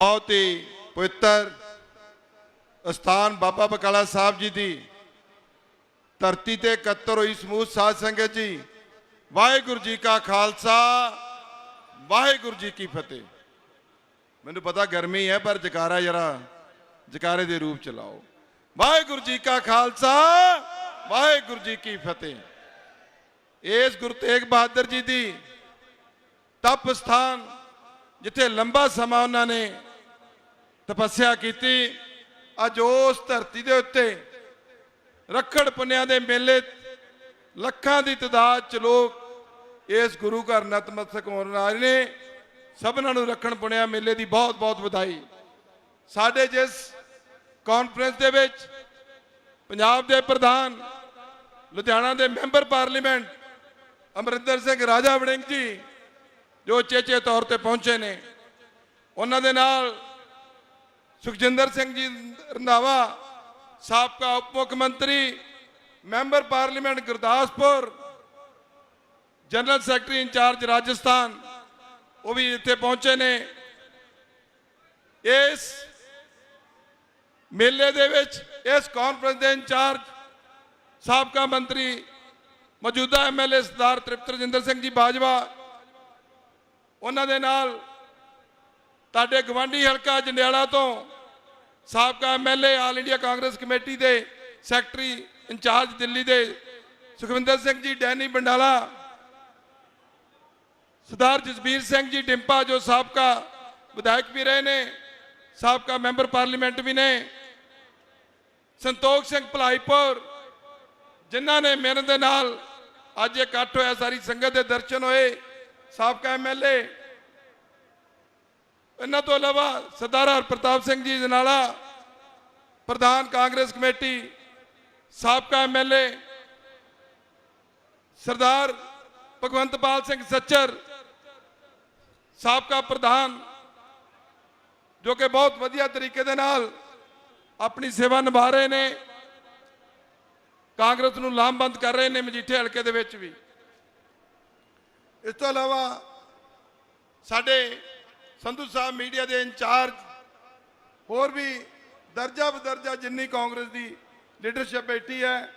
ਬਹੁਤ ਹੀ ਪਵਿੱਤਰ ਸਥਾਨ ਬਾਬਾ ਬਕਾਲਾ ਸਾਹਿਬ ਜੀ ਦੀ ਧਰਤੀ ਤੇ ਇਕੱਤਰ ਹੋਈ ਸਮੂਹ ਸਾਧ ਸੰਗਤ ਜੀ। ਵਾਹਿਗੁਰੂ ਜੀ ਕਾ ਖਾਲਸਾ, ਵਾਹਿਗੁਰੂ ਜੀ ਕੀ ਫਤਿਹ। ਮੈਨੂੰ ਪਤਾ ਗਰਮੀ ਹੈ, ਪਰ ਜਕਾਰਾ ਜਰਾ ਜਕਾਰੇ ਦੇ ਰੂਪ ਚ ਲਾਓ ਵਾਹਿਗੁਰੂ ਜੀ ਕਾ ਖਾਲਸਾ, ਵਾਹਿਗੁਰੂ ਜੀ ਕੀ ਫਤਿਹ। ਇਸ ਗੁਰੂ ਤੇਗ ਬਹਾਦਰ ਜੀ ਦੀ ਤਪ ਸਥਾਨ, ਜਿੱਥੇ ਲੰਬਾ ਸਮਾਂ ਉਹਨਾਂ ਨੇ ਤਪੱਸਿਆ ਕੀਤੀ, ਅੱਜ ਉਸ ਧਰਤੀ ਦੇ ਉੱਤੇ ਰੱਖੜ ਪੁੰਨਿਆਂ ਦੇ ਮੇਲੇ, ਲੱਖਾਂ ਦੀ ਤਦਾਦ ਚ ਲੋਕ ਇਸ ਗੁਰੂ ਘਰ ਨਤਮਸਤਕ ਹੋਣ ਆ ਰਹੇ ਨੇ, ਸਭਨਾਂ ਨੂੰ ਰੱਖਣ ਪੁੰਨਿਆ ਮੇਲੇ ਦੀ ਬਹੁਤ ਬਹੁਤ ਵਧਾਈ। ਸਾਡੇ ਜਿਸ ਕਾਨਫਰੰਸ ਦੇ ਵਿੱਚ ਪੰਜਾਬ ਦੇ ਪ੍ਰਧਾਨ, ਲੁਧਿਆਣਾ ਦੇ ਮੈਂਬਰ ਪਾਰਲੀਮੈਂਟ, ਅਮਰਿੰਦਰ ਸਿੰਘ ਰਾਜਾ ਵੜਿੰਗ ਜੀ, ਜੋ ਚੇਚੇ ਤੌਰ ਤੇ ਪਹੁੰਚੇ ਨੇ, ਉਹਨਾਂ ਦੇ ਨਾਲ ਸੁਖਜਿੰਦਰ ਸਿੰਘ ਜੀ ਰੰਧਾਵਾ ਸਾਬਕਾ ਉਪ ਮੁੱਖ ਮੰਤਰੀ, member parliament Gurdaspur, general secretary incharge Rajasthan, ਉਹ ਵੀ ਇੱਥੇ ਪਹੁੰਚੇ ਨੇ। ਇਸ ਮੇਲੇ ਦੇ ਵਿੱਚ, ਇਸ ਕਾਨਫਰੰਸ ਦੇ ਇੰਚਾਰਜ ਸਾਬਕਾ ਮੰਤਰੀ ਮੌਜੂਦਾ ਐਮਐਲਏ ਸਰਦਾਰ ਤ੍ਰਿਪਤ ਰਜਿੰਦਰ ਸਿੰਘ ਜੀ ਬਾਜਵਾ, ਉਹਨਾਂ ਦੇ ਨਾਲ ਤੁਹਾਡੇ ਗਵਾਂਢੀ ਹਲਕਾ ਜੰਡਿਆਲਾ ਤੋਂ ਸਾਬਕਾ MLA all India Congress committee ਦੇ ਸੈਕਟਰੀ ਇੰਚਾਰਜ ਦਿੱਲੀ ਦੇ ਸੁਖਵਿੰਦਰ ਸਿੰਘ ਜੀ, ਡੈਨੀ ਬੰਡਾਲਾ, ਸਰਦਾਰ ਜਸਬੀਰ ਸਿੰਘ ਜੀ ਡਿੰਪਾ ਜੋ ਸਾਬਕਾ ਵਿਧਾਇਕ ਵੀ ਰਹੇ ਨੇ, ਸਾਬਕਾ ਮੈਂਬਰ ਪਾਰਲੀਮੈਂਟ ਵੀ ਨੇ, ਸੰਤੋਖ ਸਿੰਘ ਭਲਾਈਪੁਰ, ਜਿਨ੍ਹਾਂ ਨੇ ਮਿਹਨਤ ਦੇ ਨਾਲ ਅੱਜ ਇਕੱਠ ਹੋਇਆ, ਸਾਰੀ ਸੰਗਤ ਦੇ ਦਰਸ਼ਨ ਹੋਏ, ਸਾਬਕਾ ਐਮਐਲਏ ਇਹਨਾਂ ਤੋਂ ਇਲਾਵਾ ਸਰਦਾਰ ਹਰ ਪ੍ਰਤਾਪ ਸਿੰਘ ਜੀ ਜਨਾਲਾ ਪ੍ਰਧਾਨ ਕਾਂਗਰਸ ਕਮੇਟੀ, ਸਾਬਕਾ ਐਮਐਲਏ ਸਰਦਾਰ ਭਗਵੰਤਪਾਲ ਸਿੰਘ ਸੱਚਰ, ਸਾਬਕਾ ਪ੍ਰਧਾਨ, ਜੋ ਕਿ ਬਹੁਤ ਵਧੀਆ ਤਰੀਕੇ ਦੇ ਨਾਲ ਆਪਣੀ ਸੇਵਾ ਨਿਭਾ ਰਹੇ ਨੇ, ਕਾਂਗਰਸ ਨੂੰ ਲਾਮਬੰਦ ਕਰ ਰਹੇ ਨੇ ਮਜੀਠੇ ਹਲਕੇ ਦੇ ਵਿੱਚ ਵੀ। ਇਸ ਤੋਂ ਇਲਾਵਾ ਸਾਡੇ ਸੰਧੂ ਸਾਹਿਬ ਮੀਡੀਆ ਦੇ ਇੰਚਾਰਜ, ਹੋਰ ਵੀ ਦਰਜਾ ਬਦਰਜਾ ਜਿੰਨੀ ਕਾਂਗਰਸ ਦੀ ਲੀਡਰਸ਼ਿਪ ਬੈਠੀ ਹੈ,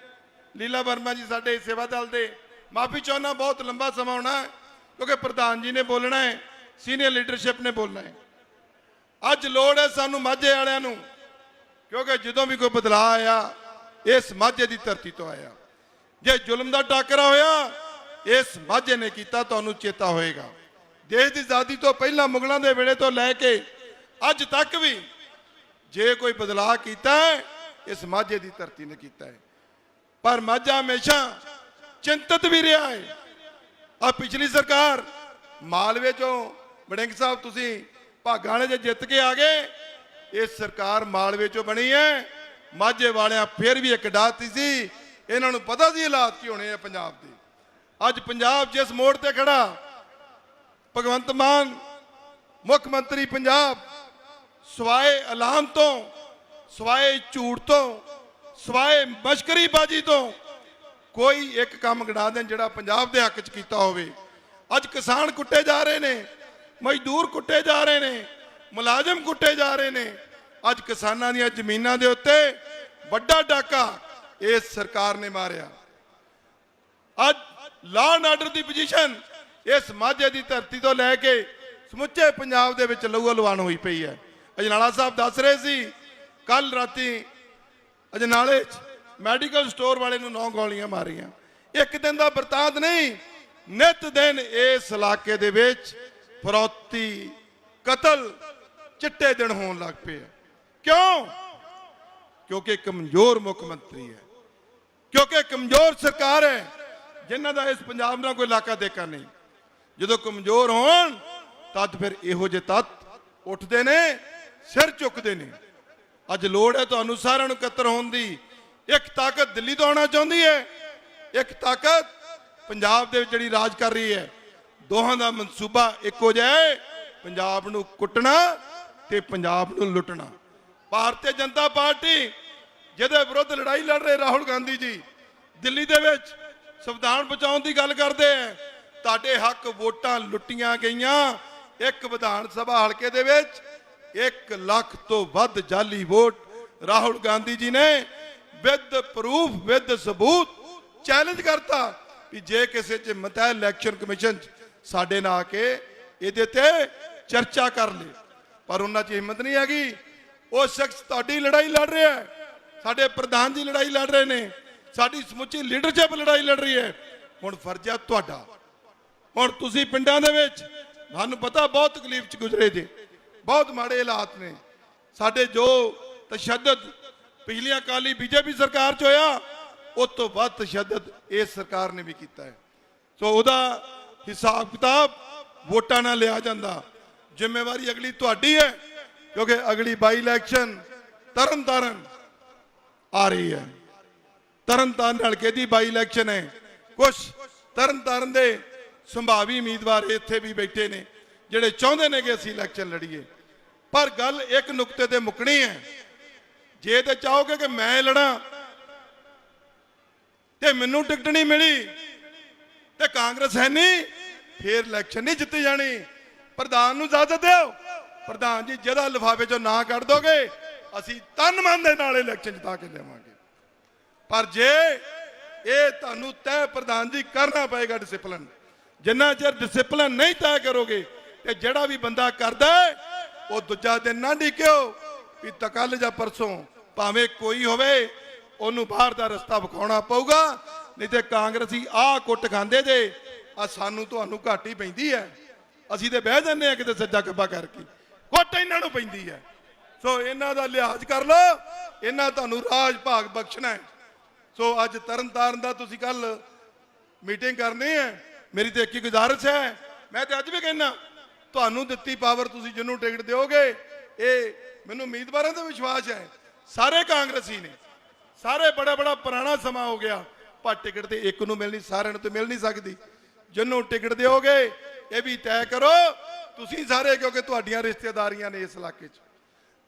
ਲੀਲਾ ਵਰਮਾ ਜੀ ਸਾਡੇ ਸੇਵਾ ਦਲ ਦੇ। ਮਾਫੀ ਚਾਹੁੰਦਾ, ਬਹੁਤ ਲੰਬਾ ਸਮਾਂ ਹੋਣਾ ਕਿਉਂਕਿ ਪ੍ਰਧਾਨ ਜੀ ਨੇ ਬੋਲਣਾ ਹੈ ਸੀਨੀਅਰ ਲੀਡਰਸ਼ਿਪ ਨੇ ਬੋਲਣਾ ਹੈ। ਅੱਜ ਲੋੜ ਹੈ ਸਾਨੂੰ ਮਾਝੇ ਵਾਲਿਆਂ ਨੂੰ, ਕਿਉਂਕਿ ਜਦੋਂ ਵੀ ਕੋਈ ਬਦਲਾਅ ਆਇਆ, ਇਸ ਮਾਝੇ ਦੀ ਧਰਤੀ ਤੋਂ ਆਇਆ। ਜੇ ਜ਼ੁਲਮ ਦਾ ਟਾਕਰਾ ਹੋਇਆ, ਇਸ ਮਾਝੇ ਨੇ ਕੀਤਾ, ਤੁਹਾਨੂੰ ਚੇਤਾ ਹੋਏਗਾ। ਦੇਸ਼ ਦੀ ਆਜ਼ਾਦੀ ਤੋਂ ਪਹਿਲਾਂ ਮੁਗਲਾਂ ਦੇ ਵੇਲੇ ਤੋਂ ਲੈ ਕੇ ਅੱਜ ਤੱਕ ਵੀ ਜੇ ਕੋਈ ਬਦਲਾਅ ਕੀਤਾ ਹੈ ਇਸ ਮਾਝੇ ਦੀ ਧਰਤੀ ਨੇ ਕੀਤਾ ਹੈ। ਪਰ ਮਾਝਾ ਹਮੇਸ਼ਾ ਚਿੰਤਤ ਵੀ ਰਿਹਾ ਹੈ। ਆ ਪਿਛਲੀ ਸਰਕਾਰ ਮਾਲਵੇ ਚੋਂ ਵੜਿੰਗ ਸਾਹਿਬ ਤੁਸੀਂ ਭਾਗਾਂ ਨੇ ਜੇ ਜਿੱਤ ਕੇ ਆ ਗਏ, ਇਹ ਸਰਕਾਰ ਮਾਲਵੇ ਚੋਂ ਬਣੀ ਹੈ। ਮਾਝੇ ਵਾਲਿਆਂ ਫਿਰ ਵੀ ਇੱਕ ਡਾਤੀ ਸੀ। ਇਹਨਾਂ ਨੂੰ ਪਤਾ ਸੀ ਹਾਲਾਤ ਕੀ ਹੋਣੇ ਆ ਪੰਜਾਬ ਦੇ। ਅੱਜ ਪੰਜਾਬ ਜਿਸ ਮੋੜ ਤੇ ਖੜਾ ਭਗਵੰਤ ਮਾਨ, ਮੁੱਖ ਮੰਤਰੀ ਪੰਜਾਬ, ਸਵਾਏ ਐਲਾਨ ਤੋਂ, ਸਵਾਏ ਝੂਠ ਤੋਂ, ਸਵਾਏ ਮਸ਼ਕਰੀਬਾਜੀ ਤੋਂ ਕੋਈ ਇੱਕ ਕੰਮ ਗਣਾ ਦੇਣ ਜਿਹੜਾ ਪੰਜਾਬ ਦੇ ਹੱਕ 'ਚ ਕੀਤਾ ਹੋਵੇ। ਅੱਜ ਕਿਸਾਨ ਕੁੱਟੇ ਜਾ ਰਹੇ ਨੇ, ਮਜ਼ਦੂਰ ਕੁੱਟੇ ਜਾ ਰਹੇ ਨੇ, ਮੁਲਾਜ਼ਮ ਕੁੱਟੇ ਜਾ ਰਹੇ ਨੇ। ਅੱਜ ਕਿਸਾਨਾਂ ਦੀਆਂ ਜ਼ਮੀਨਾਂ ਦੇ ਉੱਤੇ ਵੱਡਾ ਡਾਕਾ ਇਸ ਸਰਕਾਰ ਨੇ ਮਾਰਿਆ। ਅੱਜ ਲਾਅ ਐਂਡ ਆਰਡਰ ਦੀ ਪੋਜੀਸ਼ਨ ਇਸ ਮਾਝੇ ਦੀ ਧਰਤੀ ਤੋਂ ਲੈ ਕੇ ਸਮੁੱਚੇ ਪੰਜਾਬ ਦੇ ਵਿੱਚ ਲਹੂ ਲਵਾਨ ਹੋਈ ਪਈ ਹੈ। ਅਜਨਾਲਾ ਸਾਹਿਬ ਦੱਸ ਰਹੇ ਸੀ ਕੱਲ ਰਾਤੀ ਅਜਨਾਲੇ 'ਚ ਮੈਡੀਕਲ ਸਟੋਰ ਵਾਲੇ ਨੂੰ ਨੌ ਗੋਲੀਆਂ ਮਾਰੀਆਂ। ਇੱਕ ਦਿਨ ਦਾ ਬਰਤਾਂਤ ਨਹੀਂ, ਨਿਤ ਦਿਨ ਇਸ ਇਲਾਕੇ ਦੇ ਵਿੱਚ ਫਰੋਤੀ ਕਤਲ ਚਿੱਟੇ ਦਿਨ ਹੋਣ ਲੱਗ ਪਏ ਆ। ਕਿਉਂ? ਕਿਉਂਕਿ ਕਮਜ਼ੋਰ ਮੁੱਖ ਮੰਤਰੀ ਹੈ। ਕਿਉਂਕਿ ਕਮਜ਼ੋਰ ਸਰਕਾਰ ਹੈ, ਜਿਨ੍ਹਾਂ ਦਾ ਇਸ ਪੰਜਾਬ ਨਾਲ ਕੋਈ ਇਲਾਕਾ ਦੇਖਾ ਨਹੀਂ। ਜਦੋਂ ਕਮਜ਼ੋਰ ਹੋਣ, ਤਦ ਫਿਰ ਇਹੋ ਜਿਹੇ ਤੱਤ ਉੱਠਦੇ ਨੇ, ਸਿਰ ਚੁੱਕਦੇ ਨੇ। ਅੱਜ ਲੋੜ ਹੈ ਤੁਹਾਨੂੰ ਸਾਰਿਆਂ ਨੂੰ ਇਕੱਤਰ ਹੋਣ ਦੀ। ਇੱਕ ਤਾਕਤ ਦਿੱਲੀ ਤੋਂ ਆਉਣਾ ਚਾਹੁੰਦੀ ਹੈ, ਇੱਕ ਤਾਕਤ ਪੰਜਾਬ ਦੇ ਵਿੱਚ ਜਿਹੜੀ ਰਾਜ ਕਰ ਰਹੀ ਹੈ। ਦੋਹਾਂ ਦਾ ਮਨਸੂਬਾ ਇੱਕੋ ਜਿਹਾ ਹੈ, ਪੰਜਾਬ ਨੂੰ ਕੁੱਟਣਾ ਤੇ ਪੰਜਾਬ ਨੂੰ ਲੁੱਟਣਾ। ਭਾਰਤੀ ਜਨਤਾ ਪਾਰਟੀ ਜਿਹਦੇ ਵਿਰੁੱਧ ਲੜਾਈ ਲੜ ਰਹੇ ਰਾਹੁਲ ਗਾਂਧੀ ਜੀ, ਦਿੱਲੀ ਦੇ ਵਿੱਚ ਸੰਵਿਧਾਨ ਬਚਾਉਣ ਦੀ ਗੱਲ ਕਰਦੇ ਆ ਤੁਹਾਡੇ ਹੱਕ ਵੋਟਾਂ ਲੁੱਟੀਆਂ ਗਈਆਂ। ਇੱਕ ਵਿਧਾਨ ਸਭਾ ਹਲਕੇ ਦੇ ਵਿੱਚ 1 ਲੱਖ ਤੋਂ ਵੱਧ ਜਾਲੀ ਵੋਟ ਰਾਹੁਲ ਗਾਂਧੀ ਜੀ ਨੇ ਵਿਦ ਪ੍ਰੂਫ, ਵਿਦ ਸਬੂਤ ਚੈਲੰਜ ਕਰਤਾ ਵੀ ਜੇ ਕਿਸੇ ਚ ਮਤਾ ਇਲੈਕਸ਼ਨ ਕਮਿਸ਼ਨ ਚ ਸਾਡੇ ਨਾਲ ਆ ਕੇ ਇਹਦੇ ਤੇ ਚਰਚਾ ਕਰ ਲੇ। ਪਰ ਉਹਨਾਂ 'ਚ ਹਿੰਮਤ ਨਹੀਂ ਹੈਗੀ। ਉਹ ਸ਼ਖਸ ਤੁਹਾਡੀ ਲੜਾਈ ਲੜ ਰਿਹਾ ਹੈ। ਸਾਡੇ ਪ੍ਰਧਾਨ ਜੀ ਲੜਾਈ ਲੜ ਰਹੇ ਨੇ। ਸਾਡੀ ਸਮੁੱਚੀ ਲੀਡਰਸ਼ਿਪ ਲੜਾਈ ਲੜ ਰਹੀ ਹੈ। ਹੁਣ ਫਰਜ਼ ਹੈ ਤੁਹਾਡਾ ਹੁਣ ਤੁਸੀਂ ਪਿੰਡਾਂ ਦੇ ਵਿੱਚ ਤੁਹਾਨੂੰ ਪਤਾ ਬਹੁਤ ਤਕਲੀਫ ਚ ਗੁਜ਼ਰੇ ਜੇ। ਬਹੁਤ ਮਾੜੇ ਹਾਲਾਤ ਨੇ। ਸਾਡੇ ਜੋ ਤਸ਼ੱਦਦ ਪਿਛਲੀਆਂ ਕਾਲੀ ਬੀਜੇਪੀ ਸਰਕਾਰ ਚ ਹੋਇਆ, ਉਸ ਤੋਂ ਬਾਅਦ ਤਸ਼ੱਦਦ ਇਸ ਸਰਕਾਰ ਨੇ ਵੀ ਕੀਤਾ ਹੈ। ਸੋ ਉਹਦਾ ਹਿਸਾਬ ਕਿਤਾਬ ਵੋਟਾਂ ਨਾਲ ਲਿਆ ਜਾਂਦਾ। ਜ਼ਿੰਮੇਵਾਰੀ ਅਗਲੀ ਤੁਹਾਡੀ ਹੈ, ਕਿਉਂਕਿ ਅਗਲੀ ਬਾਈ ਇਲੈਕਸ਼ਨ ਤਰਨ ਤਾਰਨ ਆ ਰਹੀ ਹੈ। ਤਰਨ ਤਾਰਨ ਹਲਕੇ ਦੀ ਬਾਈ ਇਲੈਕਸ਼ਨ ਹੈ? ਕੁਝ ਤਰਨ ਤਾਰਨ ਦੇ ਸੰਭਾਵੀ ਉਮੀਦਵਾਰ ਇੱਥੇ ਵੀ ਬੈਠੇ ਨੇ, ਜਿਹੜੇ ਚਾਹੁੰਦੇ ਨੇ ਕਿ ਅਸੀਂ ਇਲੈਕਸ਼ਨ ਲੜੀਏ। ਪਰ ਗੱਲ ਇੱਕ ਨੁਕਤੇ ਤੇ ਮੁੱਕਣੀ ਹੈ। ਜੇ ਤੇ ਚਾਹੋਗੇ ਕਿ ਮੈਂ ਲੜਾਂ, ਤੇ ਮੈਨੂੰ ਟਿਕਟ ਨਹੀਂ ਮਿਲੀ, ਤੇ ਕਾਂਗਰਸ ਹੈ ਨਹੀਂ, ਫੇਰ ਇਲੈਕਸ਼ਨ ਨਹੀਂ ਜਿੱਤੀ ਜਾਣੀ। ਪ੍ਰਧਾਨ ਨੂੰ ਇਜਾਜ਼ਤ ਦਿਓ। ਪ੍ਰਧਾਨ ਜੀ ਜਿਹਦਾ ਲਿਫਾਫੇ ਚੋਂ ਨਾਂ ਕੱਢ ਦੋਗੇ, ਅਸੀਂ ਤਨ ਮਨ ਦੇ ਨਾਲ ਇਲੈਕਸ਼ਨ ਜਿਤਾ ਕੇ ਲਿਆਵਾਂਗੇ ਪਰ ਜੇ ਇਹ ਤੁਹਾਨੂੰ ਤੈਅ ਪ੍ਰਧਾਨ ਜੀ ਕਰਨਾ ਪਏਗਾ ਡਿਸਪਲਿਨ ਜਿੰਨਾ ਚਿਰ ਡਿਸਪਲਿਨ ਨਹੀਂ ਤੈਅ ਕਰੋਗੇ ਤੇ ਜਿਹੜਾ ਵੀ ਬੰਦਾ ਕਰਦਾ ਉਹ ਦੂਜਾ ਦਿਨ ਨਾ ਡਿਕਿਓ ਵੀ ਤਕੱਲ ਜਾਂ ਪਰਸੋਂ ਭਾਵੇਂ ਕੋਈ ਹੋਵੇ, ਉਹਨੂੰ ਬਾਹਰ ਦਾ ਰਸਤਾ ਵਿਖਾਉਣਾ ਪਊਗਾ, ਨਹੀਂ ਤੇ ਕਾਂਗਰਸੀ ਆਹ ਕੁੱਟ ਖਾਂਦੇ ਜੇ ਆ ਸਾਨੂੰ ਤੁਹਾਨੂੰ ਘਾਟ ਹੀ ਪੈਂਦੀ ਹੈ। ਅਸੀਂ ਤੇ ਬਹਿ ਜਾਂਦੇ ਆ ਕਿਤੇ ਸੱਜਾ ਕੱਬਾ ਕਰਕੇ। ਕੁੱਟ ਇਹਨਾਂ ਨੂੰ ਪੈਂਦੀ ਹੈ। ਸੋ ਇਹਨਾਂ ਦਾ ਲਿਹਾਜ਼ ਕਰ ਲਓ, ਇਹਨਾਂ ਤੁਹਾਨੂੰ ਰਾਜ ਭਾਗ ਬਖਸ਼ਣਾ ਸੋ ਅੱਜ ਤਰਨ ਤਾਰਨ ਦਾ ਤੁਸੀਂ ਕੱਲ ਮੀਟਿੰਗ ਕਰਨੀ ਹੈ। ਮੇਰੀ ਤੇ ਇੱਕ ਹੀ ਗੁਜ਼ਾਰਿਸ਼ ਹੈ। ਮੈਂ ਤੇ ਅੱਜ ਵੀ ਕਹਿਣਾ ਤੁਹਾਨੂੰ ਦਿੱਤੀ ਪਾਵਰ ਤੁਸੀਂ ਜਿਹਨੂੰ ਟਿਕਟ ਦਿਓਗੇ, ਇਹ ਮੈਨੂੰ ਉਮੀਦਵਾਰਾਂ ਤੇ ਵਿਸ਼ਵਾਸ ਹੈ। ਸਾਰੇ ਕਾਂਗਰਸੀ ਨੇ, ਸਾਰੇ ਬੜਾ ਬੜਾ ਪੁਰਾਣਾ ਸਮਾਂ ਹੋ ਗਿਆ, ਪਰ ਟਿਕਟ ਤੇ ਇੱਕ ਨੂੰ ਮਿਲਣੀ ਸਾਰਿਆਂ ਨੂੰ ਤੇ ਮਿਲ ਨਹੀਂ ਸਕਦੀ। ਜਿਹਨੂੰ ਟਿਕਟ ਦਿਓਗੇ, ਇਹ ਵੀ ਤੈਅ ਕਰੋ, ਤੁਸੀਂ ਸਾਰੇ, ਕਿਉਂਕਿ ਤੁਹਾਡੀਆਂ ਰਿਸ਼ਤੇਦਾਰੀਆਂ ਨੇ ਇਸ ਇਲਾਕੇ 'ਚ।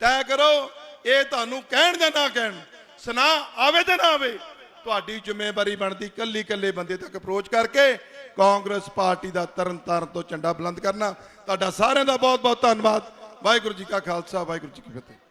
ਤੈਅ ਕਰੋ, ਇਹ ਤੁਹਾਨੂੰ ਕਹਿਣ ਜਾਂ ਨਾ ਕਹਿਣ ਸੁਨਾ ਆਵੇ ਜਾਂ ਨਾ ਆਵੇ, ਤੁਹਾਡੀ ਜ਼ਿੰਮੇਵਾਰੀ ਬਣਦੀ ਕੱਲੀ ਕੱਲੇ ਬੰਦੇ ਤੱਕ ਅਪਰੋਚ ਕਰਕੇ ਕਾਂਗਰਸ ਪਾਰਟੀ ਦਾ ਤਰਨ ਤਾਰਨ ਤੋਂ ਝੰਡਾ ਬੁਲੰਦ ਕਰਨਾ। ਤੁਹਾਡਾ ਸਾਰਿਆਂ ਦਾ ਬਹੁਤ ਬਹੁਤ ਧੰਨਵਾਦ। ਵਾਹਿਗੁਰੂ ਜੀ ਕਾ ਖਾਲਸਾ, ਵਾਹਿਗੁਰੂ ਜੀ ਕੀ ਫਤਿਹ।